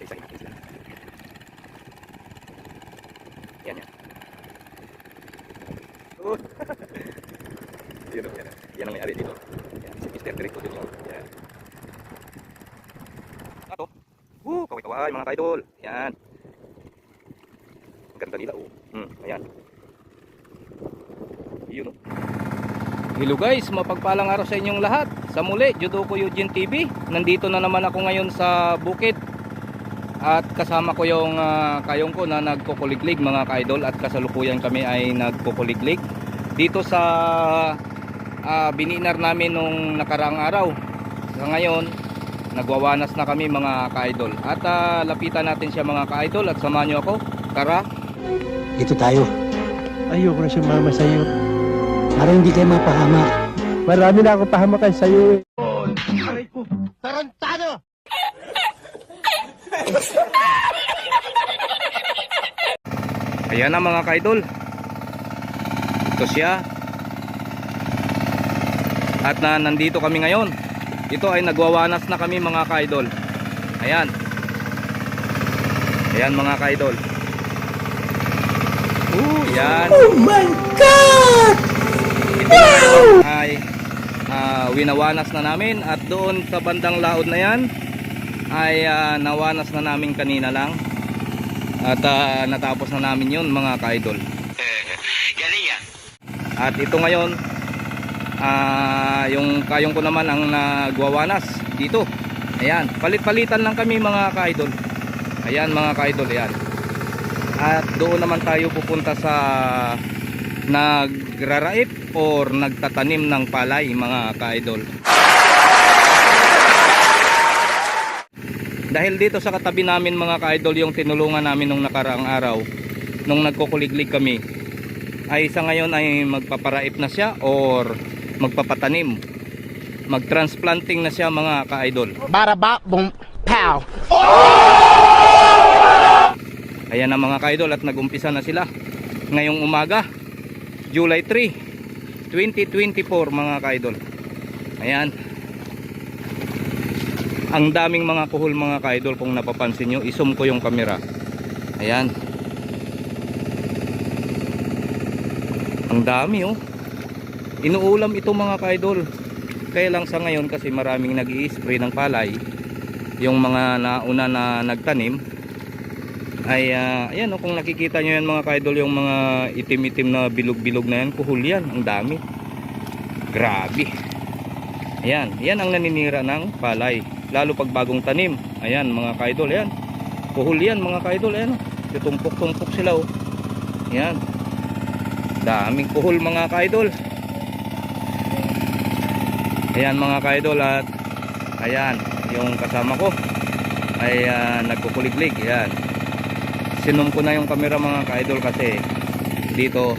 Isa-isahin natin sila. Yan, yan. Oh. Yan. oh. Yan ang may-ari dito. Yan, si Mr. Po yun. Yan. Ato. Woo, kaway-kaway mga kaidol. Yan. Ang ganda nila, oh. Hmm, ayan. Yun, oh. Hello guys, mapagpalang araw sa inyong lahat. Sa muli, Judoko Eugene TV. Nandito na naman ako ngayon sa bukid. At kasama ko yung ah, kayong ko na nagkukuliglig mga kaidol at kasalukuyan kami ay nagkukuliglig dito sa ah, bininar namin nung nakaraang araw. Sa ngayon, nagwawanas na kami mga kaidol. At ah, lapitan natin siya mga kaidol at samahan niyo ako. Tara! Ito tayo. Ayoko na sumama sa iyo. Para hindi kayo mapahamak. Marami na ako pahamakan sa iyo. eh. Ayan na mga kaidol. Ito siya. At na nandito kami ngayon. Ito ay nagwawanas na kami mga kaidol. Ayan. Ayan mga kaidol. Ooh, yan. Oh my God! Ito ngayon ay ah, winawanas na namin at doon sa bandang laod na yan ay ah, nawanas na namin kanina lang. At ah, natapos na namin yun mga ka-idol. Galing yan. At ito ngayon, ah, yung kayong ko naman ang nagwawanas dito. Ayan, palit-palitan lang kami mga ka-idol. Ayan mga ka-idol, ayan. At doon naman tayo pupunta sa nagraraip or nagtatanim ng palay mga ka-idol. Dahil dito sa katabi namin mga ka-idol yung tinulungan namin nung nakaraang araw nung nagkukuliglig kami ay sa ngayon ay magpaparaip na siya or magpapatanim. Magtransplanting na siya mga ka-idol. Bara ba, boom, pow. ayan na mga ka-idol at nagumpisa na sila. Ngayong umaga July 3 2024 mga ka-idol. Ayan ang daming mga kuhol mga ka-idol kung napapansin nyo isum ko yung camera. Ayan. Ang dami oh. Inuulam ito mga ka-idol. Kaya lang sa ngayon kasi maraming nag spray ng palay yung mga nauna na nagtanim. Ay ah, ayan oh, kung nakikita nyo yan mga ka-idol yung mga itim-itim na bilog-bilog na yan kuhol yan. Ang dami. Grabe. Ayan yan ang naninira ng palay lalo pag bagong tanim. Ayan mga ka-idol ayan. Kuhol yan mga ka-idol ayan. Oh. tumpok-tumpok sila oh. Ayan. Daming kuhol mga ka-idol. Ayan mga ka-idol at ayan yung kasama ko ay ah, nagkukuliglig ayan. Sinum ko na yung camera mga ka-idol kasi dito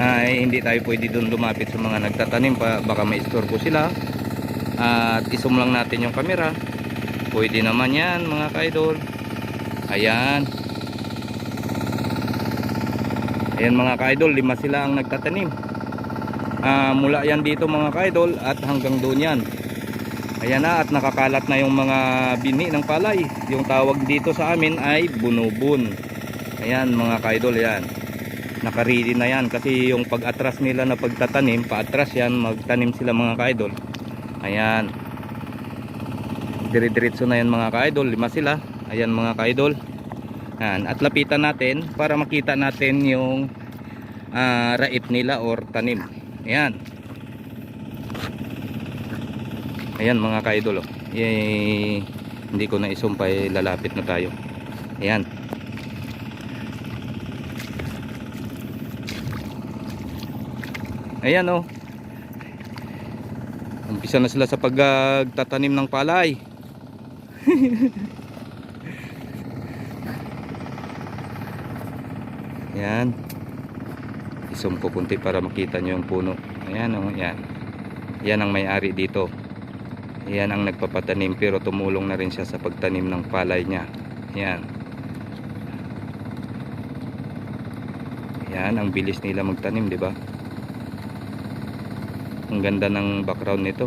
ay hindi tayo pwede doon lumapit sa mga nagtatanim pa baka maistorbo sila at isum lang natin yung camera. Pwede naman yan mga ka-idol. Ayan. Ayan mga ka-idol lima sila ang nagtatanim. Ah, mula yan dito mga ka-idol at hanggang doon yan. Ayan na at nakakalat na yung mga bini ng palay. Yung tawag dito sa amin ay bunubun. Ayan mga ka-idol yan nakaredy na yan kasi yung pag-atras nila na pagtatanim paatras yan magtanim sila mga ka-idol ayan. Dire-diretso na yan mga ka-idol. Lima sila. Ayan mga ka-idol. Ayan. at lapitan natin para makita natin yung ah, raip nila or tanim. Ayan. Ayan mga ka-idol oh. Hindi ko na isumpay lalapit na tayo. Ayan. Ayan oh umpisa na sila sa pagtatanim ng palay. Ayan. Isum ko kunti para makita nyo yung puno. Ayan oh ayan. Yan ang may-ari dito. Yan ang nagpapatanim pero tumulong na rin siya sa pagtanim ng palay niya. Yan yan ang bilis nila magtanim di ba ang ganda ng background nito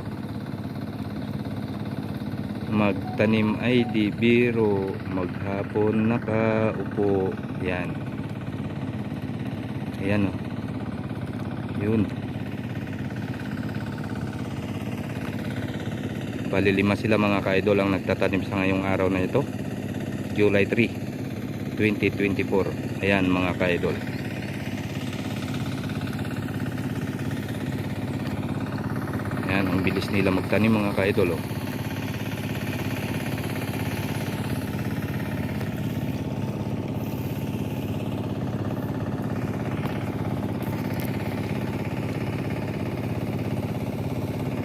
Magtanim ay di biro, maghapon nakaupo. Yan. Ayan o. Yun. Bali lima sila mga ka-idol ang nagtatanim sa ngayong araw na ito. July 3, 2024. Ayan mga ka-idol. Ayan, bilis nila magtanim mga ka-idol. Oh.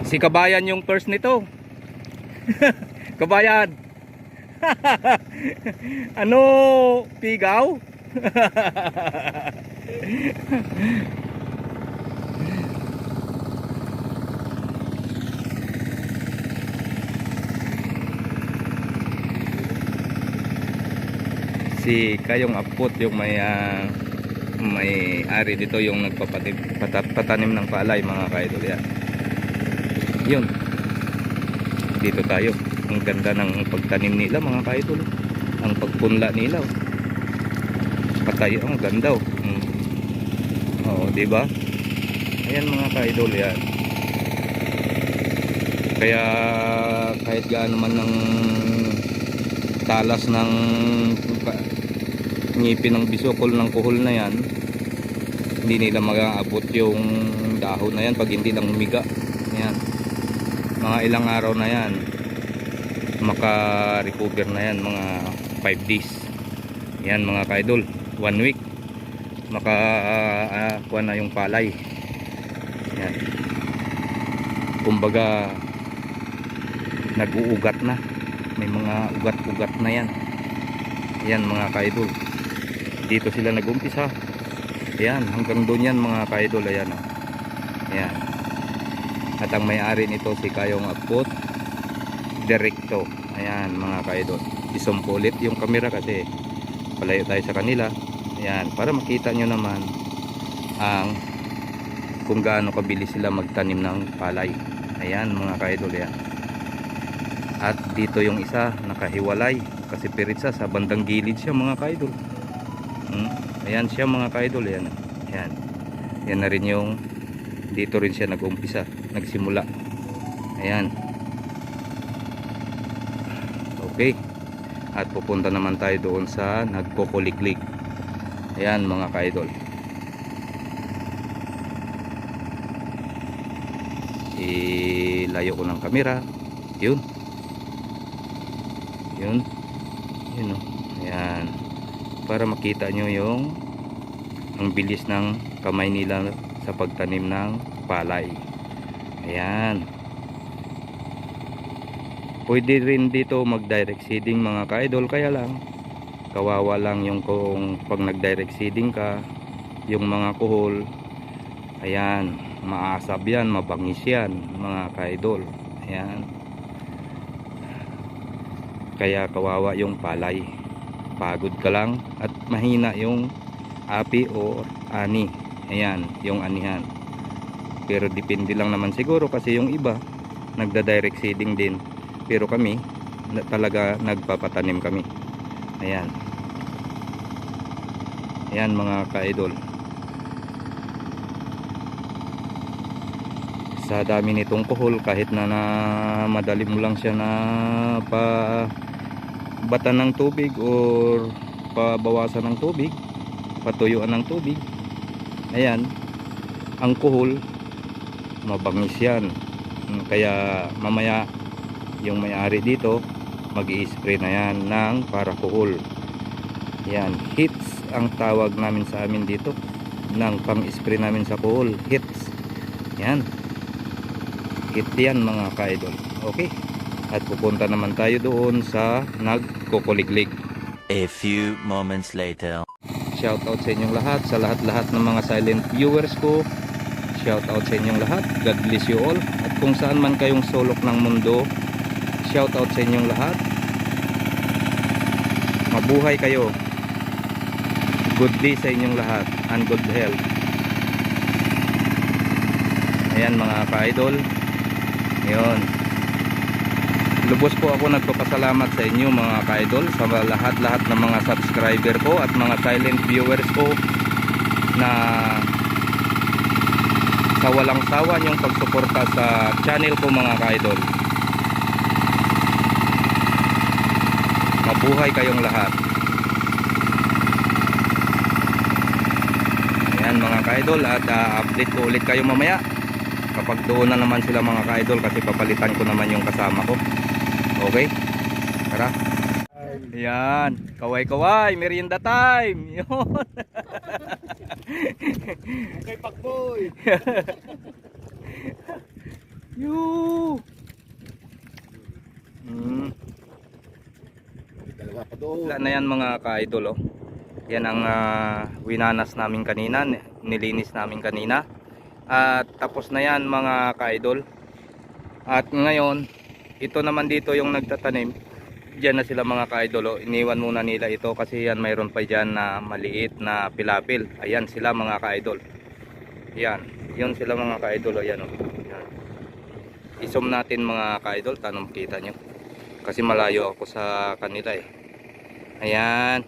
Si Kabayan yung first nito. Kabayan. ano? Pigaw? si Kayong Apot yung may ah, may ari dito yung nagpapatim patat- patanim ng palay mga kaidol yan. Yun. Dito tayo. Ang ganda ng pagtanim nila mga kaidol. Ang pagpunla nila oh. patay ang ganda oh. Mm. oo di ba? Ayan mga kaidol yan. Kaya kahit gaano man ng talas ng ngipin ng bisukol ng kuhol na yan hindi nila mag-aabot yung dahon na yan pag hindi lang humiga. Yan mga ilang araw na yan maka-recover na yan mga 5 days. Yan mga kaidol 1 week maka uh, kuha na yung palay. Yan kumbaga nag-uugat na. May mga ugat-ugat na yan yan mga kaidol. Dito sila nag-umpisa. Yan hanggang doon yan mga kaidol. Ayan oh. yan. At ang may-ari nito si Kayong Apot Direkto ayan mga kaidol. Isumpulit yung camera kasi palayo tayo sa kanila. Ayan para makita nyo naman ang kung gaano kabilis sila magtanim ng palay. Ayan mga kaidol yan at dito yung isa nakahiwalay kasi piritsa sa bandang gilid siya mga kaidol. Hmm? ayan siya mga kaidol yan ayan. Yan na rin yung dito rin siya nag-umpisa nagsimula. Ayan. Okay. At pupunta naman tayo doon sa nagkukuliklik. Ayan mga kaidol. Ilayo ko ng kamera. Yun. Yun yun o ayan. Para makita nyo yung ang bilis ng kamay nila sa pagtanim ng palay. Ayan. Pwede rin dito mag direct seeding mga ka-idol. Kaya lang kawawa lang yung kung pag nag direct seeding ka yung mga kuhol ayan maasab yan mabangis yan mga ka-idol. Ayan kaya kawawa yung palay. Pagod ka lang at mahina yung api o ani. Ayan yung anihan. Pero depende lang naman siguro kasi yung iba nagda direct seeding din. Pero kami na, talaga nagpapatanim kami. Ayan. Ayan mga ka-idol. Sa dami nitong kuhol kahit na, na madali mo lang siya na pa bata ng tubig or pabawasan ng tubig patuyuan ng tubig. Ayan ang kuhol mabangis yan. Kaya mamaya yung may-ari dito mag spray na yan ng para kuhol. Yan hits ang tawag namin sa amin dito ng pang spray namin sa kuhol hits. Yan hit yan mga ka-idol. Okay at pupunta naman tayo doon sa nagkukuliglig A few moments later. shout out sa inyong lahat sa lahat-lahat ng mga silent viewers ko. Shout out sa inyong lahat. God bless you all. At kung saan man kayong sulok ng mundo shout out sa inyong lahat. Mabuhay kayo. Good day sa inyong lahat and good health ayan mga ka-idol. Yun lubos po ako nagpapasalamat sa inyo mga ka-idol sa lahat-lahat ng mga subscriber ko at mga silent viewers ko na sa walang sawa niyong pagsuporta sa channel ko mga ka-idol. Mabuhay kayong lahat. Ayan mga ka-idol at ah, update ko ulit kayo mamaya. Kapag doon na naman sila mga ka-idol kasi papalitan ko naman yung kasama ko okay tara yan kaway kaway merienda time yun Kay Pakboy. Yoo! Mm. Dalawa pa doon. Wala na yan mga ka-idol oh. Yan ang ah, winanas namin kanina, ni- nilinis namin kanina. At tapos na yan mga ka-idol. At ngayon, ito naman dito yung nagtatanim. Diyan na sila mga ka-idol oh. Iniwan muna nila ito kasi yan mayroon pa dyan na maliit na pilapil. Ayan sila mga ka-idol. Yan, yun sila mga ka-idol oh. Yan oh. Yan. Isom natin mga ka-idol, tanong kita nyo. Kasi malayo ako sa kanila eh. Ayan.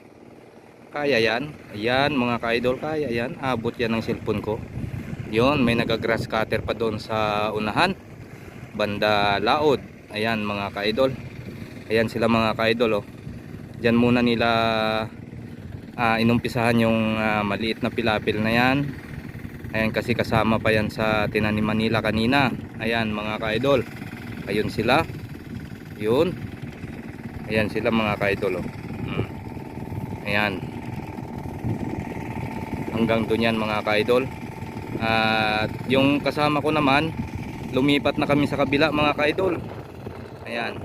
Kaya yan. Ayan mga ka-idol, kaya yan. Abot yan ng cellphone ko. Yun, may nagagrass cutter pa doon sa unahan. Banda laod. Ayan mga ka-idol. Ayan sila mga ka-idol oh. Diyan muna nila ah, inumpisahan yung ah, maliit na pilapil na yan. Ayan kasi kasama pa yan sa tinaniman nila kanina. Ayan mga ka-idol. Ayun sila. Yun. Ayan sila mga ka-idol oh. Mm. Ayan. Hanggang doon yan mga ka-idol. At yung kasama ko naman, lumipat na kami sa kabila mga ka-idol. Ayan.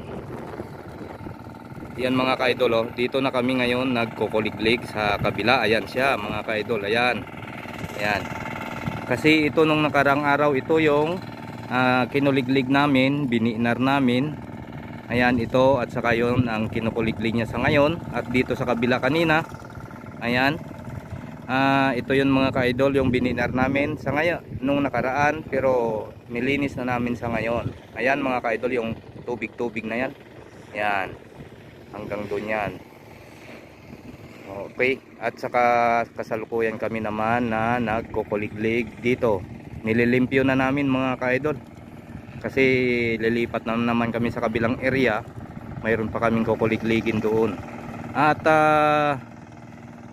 Yan mga ka-idol oh. Dito na kami ngayon nagkukuliglig sa kabila. Ayan siya mga ka-idol. Ayan. Ayan. Kasi ito nung nakarang araw ito yung ah, kinuliglig namin, biniinar namin. Ayan ito at saka yun ang kinukuliglig niya sa ngayon. At dito sa kabila kanina. Ayan. Ah, ito yun mga ka-idol yung bininar namin sa ngayon nung nakaraan pero nilinis na namin sa ngayon. Ayan mga ka-idol yung tubig-tubig na yan. Ayan. Hanggang doon yan. Okay. At saka kasalukuyan kami naman na nagkukuliglig dito. Nililimpyo na namin mga ka-idol. Kasi lilipat na naman kami sa kabilang area. Mayroon pa kaming kukuligligin doon. At ah,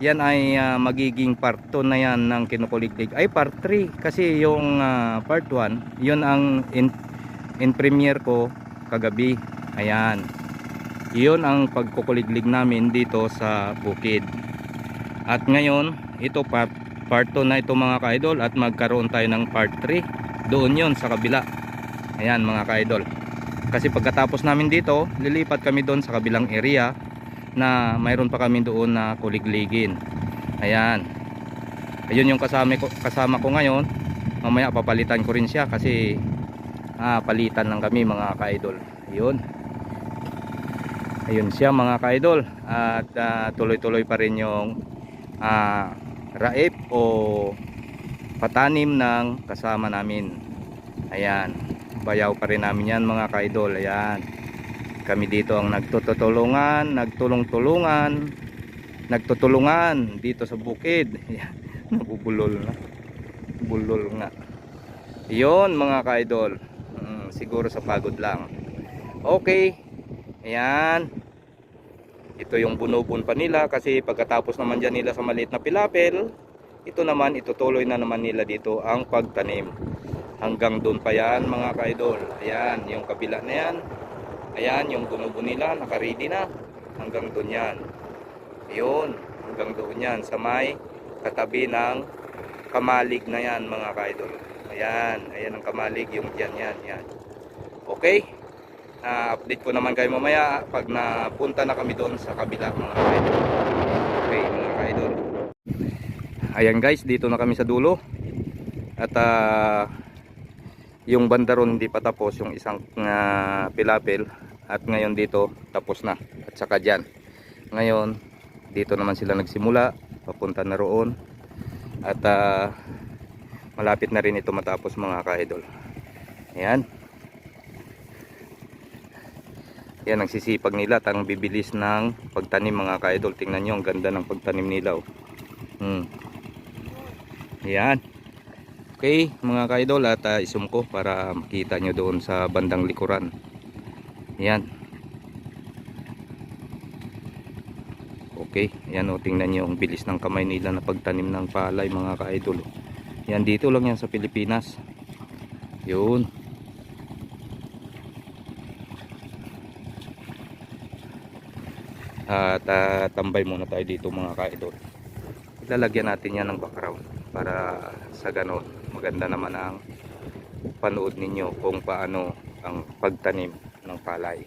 yan ay ah, magiging part 2 na yan ng kinukuliglig. Ay part 3 kasi yung ah, part 1, yun ang in, in premiere ko kagabi. Ayan. Yun ang pagkukuliglig namin dito sa bukid. At ngayon, ito part, part 2 na ito mga ka-idol at magkaroon tayo ng part 3. Doon yun sa kabila. Ayan mga ka-idol. Kasi pagkatapos namin dito, lilipat kami doon sa kabilang area na mayroon pa kami doon na kuligligin. Ayan. Ayun yung kasama ko, kasama ko ngayon. Mamaya papalitan ko rin siya kasi ah, palitan lang kami mga ka-idol. Ayun. Ayun siya mga ka-idol. At ah, tuloy-tuloy pa rin yung ah, raip o patanim ng kasama namin. Ayan. Bayaw pa rin namin yan mga ka-idol. Ayan kami dito ang nagtutulungan, nagtulong-tulungan, nagtutulungan dito sa bukid. Ayan, Nabubulol na. Bulol nga. Iyon mga ka-idol. Siguro sa pagod lang. Okay. Ayan. Ito yung bunubun pa nila kasi pagkatapos naman dyan nila sa maliit na pilapil, ito naman itutuloy na naman nila dito ang pagtanim. Hanggang doon pa yan mga ka-idol. Ayan, yung kabila na yan. Ayan, yung bunubo nila, nakaready na. Hanggang doon yan. Ayun, hanggang doon yan. Sa may katabi ng kamalig na yan, mga kaidol. Ayan, ayan ang kamalig, yung dyan yan, yan. Okay? Ah, update ko naman kayo mamaya pag napunta na kami doon sa kabila, mga kaidol. Okay, mga kaidol. Ayan guys, dito na kami sa dulo. At ah, yung banda ron hindi pa tapos yung isang uh, pilapil at ngayon dito tapos na at saka dyan ngayon dito naman sila nagsimula papunta na roon at ah, malapit na rin ito matapos mga ka-idol ayan Yan ang sisipag nila at ang bibilis ng pagtanim mga ka-idol. Tingnan nyo ang ganda ng pagtanim nila. Oh. Hmm. Yan. Okay mga ka-idol at uh, isum ko para makita nyo doon sa bandang likuran. Yan. Okay, yan o, tingnan nyo ang bilis ng kamay nila na pagtanim ng palay mga ka-idol. Yan dito lang yan sa Pilipinas. Yun. At ah, tambay muna tayo dito mga ka-idol. Ilalagyan natin yan ng background para sa ganon maganda naman ang panood ninyo kung paano ang pagtanim ng palay.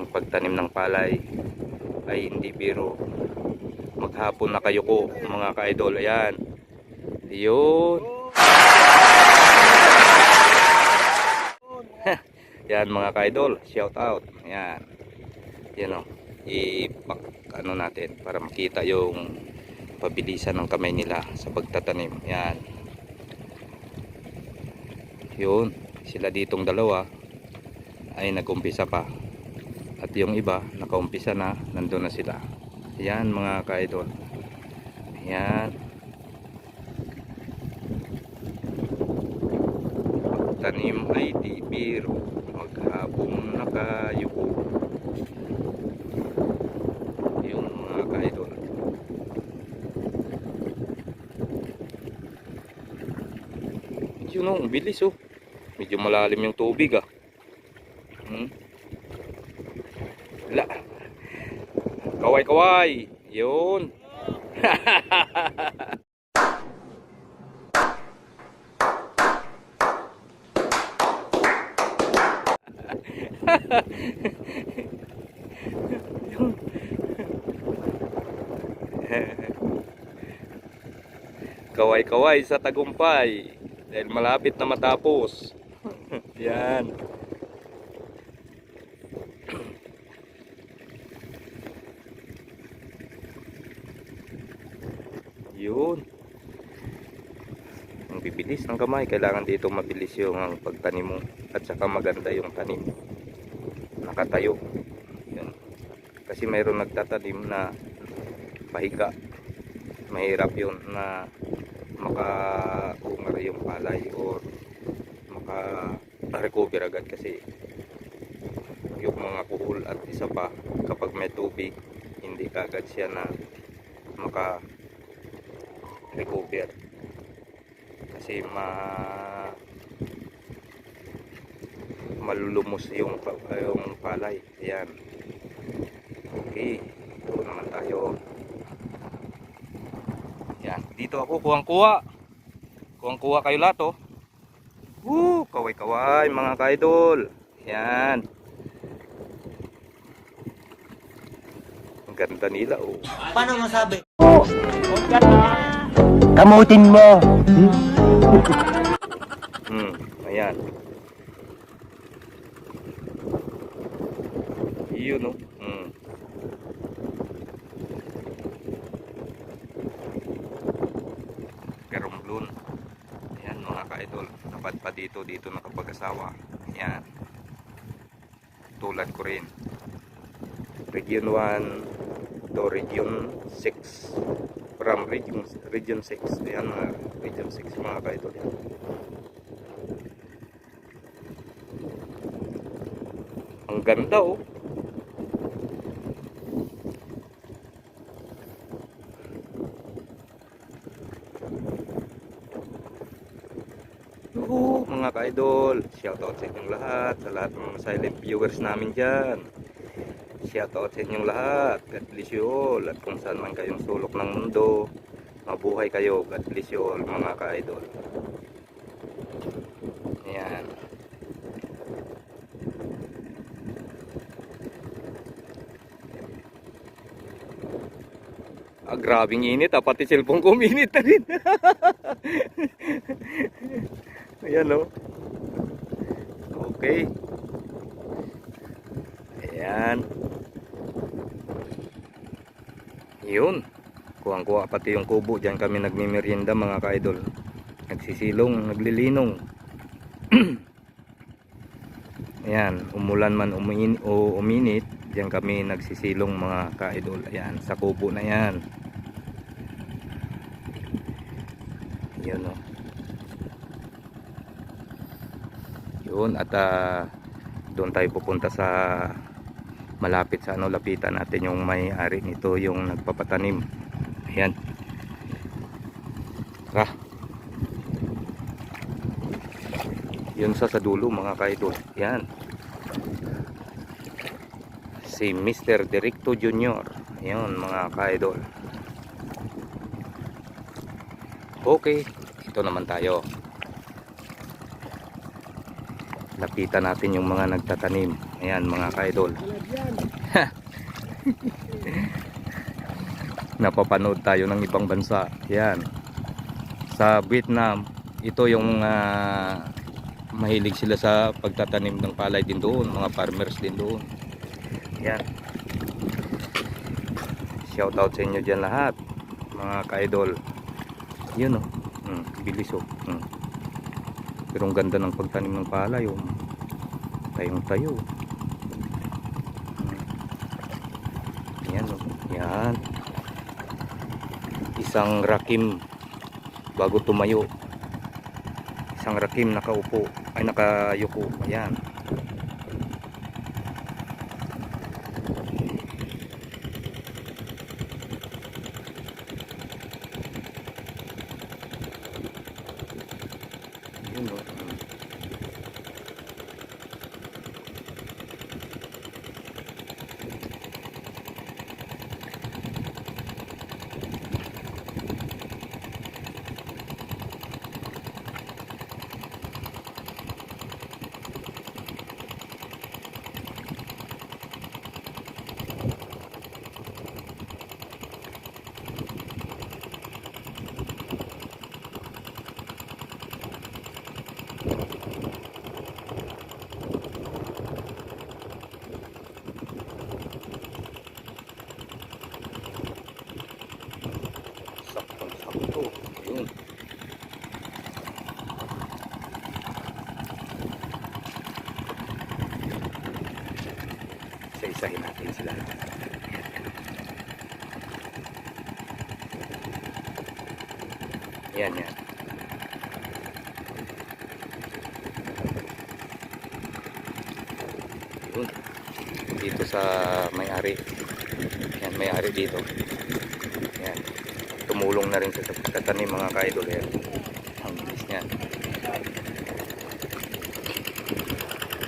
Ang pagtanim ng palay ay hindi biro. Maghapon na kayo ko mga ka-idol. Ayan. Yun. Yan mga ka-idol. Shout out. Ayan. Yan o. Ipak ano natin para makita yung pabilisan ng kamay nila sa pagtatanim. Yan. Yun. Sila ditong dalawa ay nagumpisa pa. At yung iba, nakaumpisa na, nandun na sila. Yan mga ka-idol. Yan. Tanim ay di biro. Maghapong nakayuko. Yung mga ka-idol. Yun o, ang bilis oh. Medyo malalim yung tubig ah. Hmm? La. Kaway kaway. Yun. kaway kaway sa tagumpay. Dahil malapit na matapos. Yan. Yun. Ang bibilis ng kamay. Kailangan dito mabilis yung pagtanim mo. At saka maganda yung tanim. Nakatayo. Yun. Kasi mayroon nagtatanim na pahiga. Mahirap yun na makaungar yung palay or maka-recover agad kasi yung mga kuhol at isa pa kapag may tubig hindi kagad siya na maka recover kasi ma malulumos yung, yung palay. Ayan. Okay. Ito naman tayo. yan dito ako kuwang kuha kuwang kuha kayo lahat oh Woo, kaway kaway mga kaidol yan ang ganda nila oh Paano masabi? Kamutin mo. Hmm, ayan. Iyon, no? Hmm. Garumblon. Ayan, mga ka-idol. Napad pa dito, dito nakapag-asawa. Ayan. Tulad ko rin. Region 1 to Region 6. From Region, region 6. Ayan, mga Region 6, mga ka-idol. Yan. Ang ganda oh. Ka-idol, shoutout sa inyong lahat, sa lahat ng silent viewers namin dyan. Shoutout sa inyong lahat, God bless you all, at kung saan man kayong sulok ng mundo, mabuhay kayo, God bless you all, mga ka-idol. Ayan. Ah, grabing init ah. Pati cellphone ko uminit na rin. Ayan oh. Okay. Ayan. Yun. Kuwang-kuha pati yung kubo. Diyan kami nagmimerienda mga ka-idol. Nagsisilong, naglilinong. Ayan, umulan man umin o uminit, diyan kami nagsisilong mga ka-idol. Ayan, sa kubo na yan. Yun o. Yun, at ah, doon tayo pupunta sa malapit sa ano, lapitan natin yung may-ari nito, yung nagpapatanim. Ayan. Tara. Yun sa sa dulo mga ka-idol. Yan. Si Mr. Directo Junior. Ayun mga ka-idol. Okay. Ito naman tayo. Lapitan natin yung mga nagtatanim. Ayan mga ka-idol. Napapanood tayo ng ibang bansa. Yan. Sa Vietnam, ito yung ah, mahilig sila sa pagtatanim ng palay din doon, mga farmers din doon. Yan. Shout out sa inyo dyan lahat, mga ka-idol. Yun oh. Hmm, bilis oh. Hmm. Pero ang ganda ng pagtanim ng palay oh. Tayong tayo. Yan oh. Yan. Isang rakim bago tumayo isang rakim nakaupo ay nakayuko ayan Yun, oh. Mm. saktong sakto yun isa-isahin natin sila yan yan. Yun. Dito sa may-ari. Yan may-ari dito. Yan. Tumulong na rin sa pagtatanim mga ka-idol. Yan. Ang bilis niyan.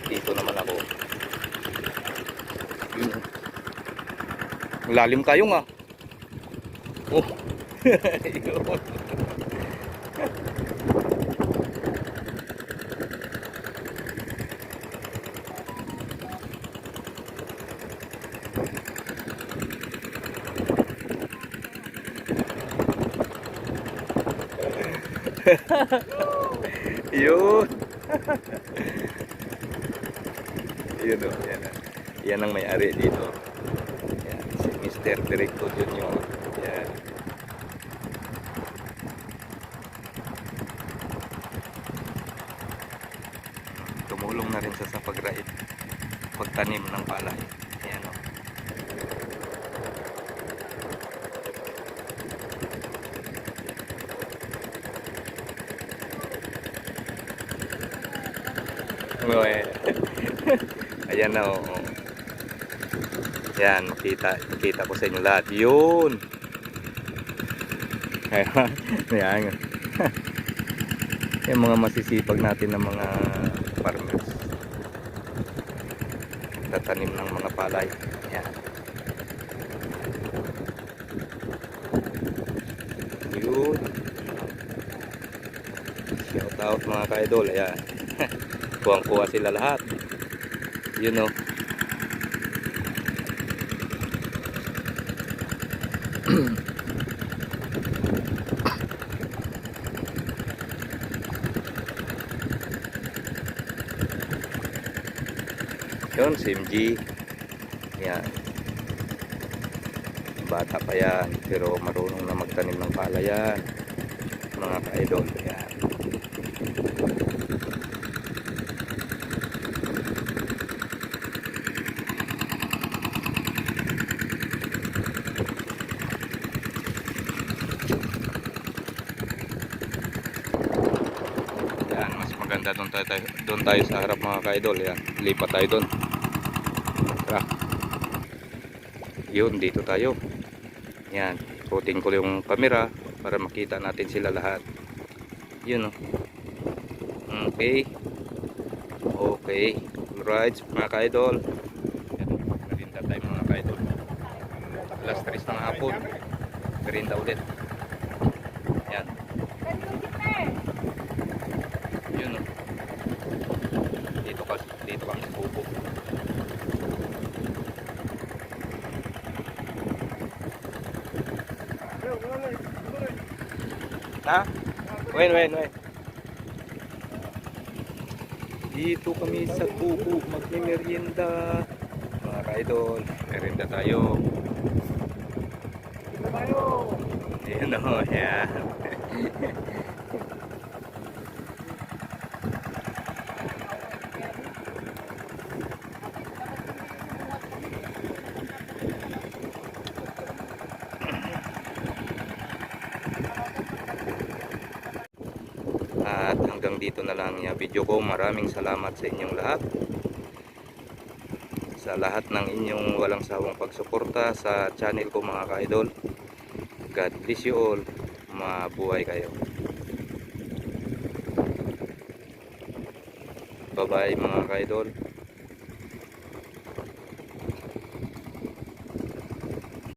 Dito naman ako. Yun. Lalim tayo nga. Oh. Yun. Yun. Yun o. Yan, ah. yan ang may-ari dito. Yan, si Mr. Directo Junior. Yan. Tumulong na rin siya sa pagrait, pagtanim ng palay. Yan o. Ano eh. Ayan na oh. oh. Yan, makita, makita ko sa inyo lahat. Yun. Ayan. Ayan. Yung mga masisipag natin ng mga farmers. Tatanim ng mga palay. Ayan. Yun. Shout out mga ka-idol. Ayan. Kuwang-kuha sila lahat. Yun oh. Yun, si MG. Yan. Bata pa yan, pero marunong na magtanim ng palayan. Mga ka-idol. Yan. Maganda. Doon tayo, tayo doon tayo sa harap mga ka-idol. Yan lipat tayo doon. Tara. Yun dito tayo. Yan puting ko yung camera para makita natin sila lahat. Yun oh. Okay. Okay. Alright mga ka-idol. Merinda tayo mga ka-idol. Alas 3 ng hapon. Merinda ulit yan yun oh dito ka dito kami sa bubo ha wen wen wen dito kami sa bubo magme-merienda. Mga ka-idol merienda tayo. Ayan o, yan. At hanggang dito na lang yung video ko. Maraming salamat sa inyong lahat. Sa lahat ng inyong walang sawang pagsuporta sa channel ko mga ka-idol. God bless you all. Mabuhay kayo. Bye bye mga ka-idol.